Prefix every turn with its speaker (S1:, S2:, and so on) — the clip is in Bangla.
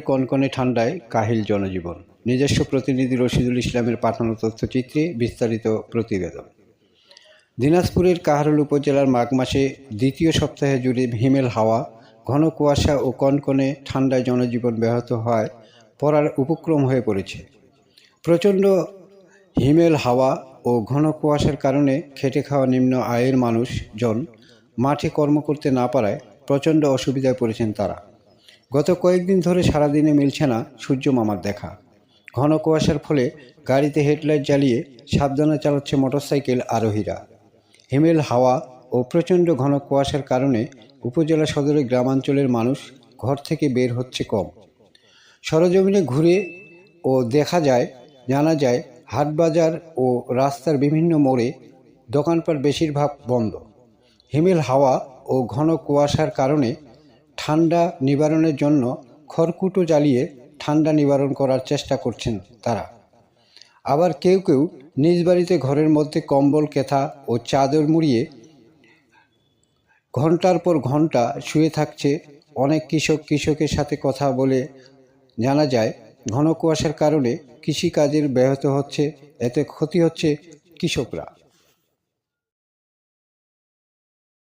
S1: কনকনে ঠান্ডায় কাহিল জনজীবন। নিজস্ব প্রতিনিধি রশিদুল ইসলামের পাঠানো তথ্যচিত্রে বিস্তারিত প্রতিবেদন। দিনাজপুরের কাহারোল উপজেলার মাঘ মাসে দ্বিতীয় সপ্তাহে জুড়ে হিমেল হাওয়া, ঘন কুয়াশা ও কনকনে ঠান্ডায় জনজীবন ব্যাহত হয় পড়ার উপক্রম হয়ে পড়েছে। প্রচণ্ড হিমেল হাওয়া ও ঘন কুয়াশার কারণে খেটে খাওয়া নিম্ন আয়ের মানুষজন মাঠে কর্ম করতে না পারায় প্রচণ্ড অসুবিধায় পড়েছেন তারা। গত কয়েকদিন ধরে সারাদিনে মিলছে না সূর্য মামার দেখা। ঘন কুয়াশার ফলে গাড়িতে হেডলাইট জ্বালিয়ে সাবধানে চালাচ্ছে মোটরসাইকেল আরোহীরা। হিমেল হাওয়া ও প্রচণ্ড ঘন কুয়াশার কারণে উপজেলা সদরের গ্রামাঞ্চলের মানুষ ঘর থেকে বের হচ্ছে কম। সরজমিনে ঘুরে ও দেখা যায়, জানা যায়, হাটবাজার ও রাস্তার বিভিন্ন মোড়ে দোকানপাট বেশিরভাগ বন্ধ। হিমেল হাওয়া ও ঘন কুয়াশার কারণে ঠান্ডা নিবারণের জন্য খড়কুটো জ্বালিয়ে ঠান্ডা নিবারণ করার চেষ্টা করছেন তারা। আবার কেউ কেউ নিজ বাড়িতে ঘরের মধ্যে কম্বল, কেথা ও চাদর মুড়িয়ে ঘণ্টার পর ঘণ্টা শুয়ে থাকছে। অনেক কৃষক কৃষকের সাথে কথা বলে জানা যায়, ঘন কুয়াশার কারণে কৃষিকাজের ব্যাহত হচ্ছে, এতে ক্ষতি হচ্ছে কৃষকরা।